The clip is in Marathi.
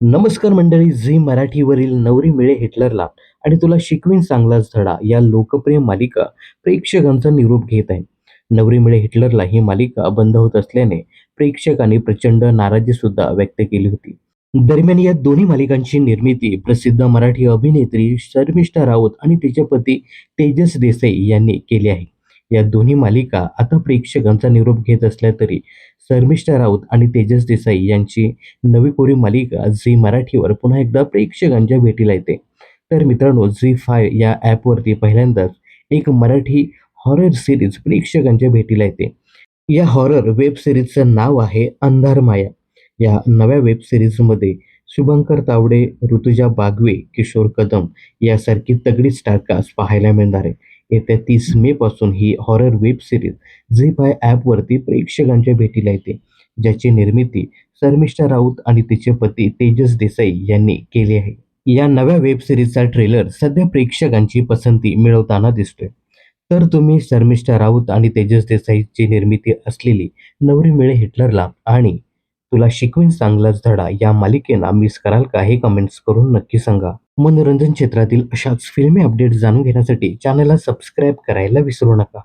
नमस्कार मंडळी झी मराठीवरील नवरी मिळे हिटलरला आणि तुला शिकवीन चांगलाच धडा या लोकप्रिय मालिका प्रेक्षकांचा निरोप घेत आहे. नवरी मिळे हिटलरला ही मालिका बंद होत असल्याने प्रेक्षकांनी प्रचंड नाराजी सुद्धा व्यक्त केली होती. दरम्यान या दोन्ही मालिकांची निर्मिती प्रसिद्ध मराठी अभिनेत्री शर्मिष्ठा राऊत आणि तिचे पती तेजस देसाई यांनी केली आहे. या दोन्ही मालिका आता प्रेक्षकांचा निरोप घेत असल्या तरी शर्मिष्ठा राऊत आणि तेजस देसाई यांची नवी कोरी मालिका झी मराठीवर पुन्हा एकदा प्रेक्षकांच्या भेटीला येते. तर मित्रांनो झी फाय या ॲपवरती पहिल्यांदाच एक मराठी हॉरर सिरीज प्रेक्षकांच्या भेटीला येते. या हॉरर वेब सिरीजचं नाव आहे अंधार माया. या नव्या वेब सिरीजमध्ये शुभंकर तावडे ऋतुजा बागवे किशोर कदम यासारखी तगडी स्टारकास्ट पाहायला मिळणार आहे. येत्या तीस मे पासून ही horror web series Zee five ॲपवरती प्रेक्षकांच्या भेटीला येते. ज्याची निर्मिती शर्मिष्ठा राऊत आणि तिचे पती तेजस देसाई यांनी केली आहे. या नव्या वेब सिरीजचा ट्रेलर सध्या प्रेक्षकांची पसंती मिळवताना दिसतोय. तर तुम्ही शर्मिष्ठा राऊत आणि तेजस देसाईची निर्मिती असलेली नवरी मिळे हिटलरला आणि तुला शिकवीन चांगलाच धडा या मालिकेला मिस कराल का हे कमेंट्स करून नक्की सांगा. मनोरंजन क्षेत्रातील अशाच फिल्मी अपडेट जाणून घेण्यासाठी चॅनलला सबस्क्राईब करायला विसरू नका.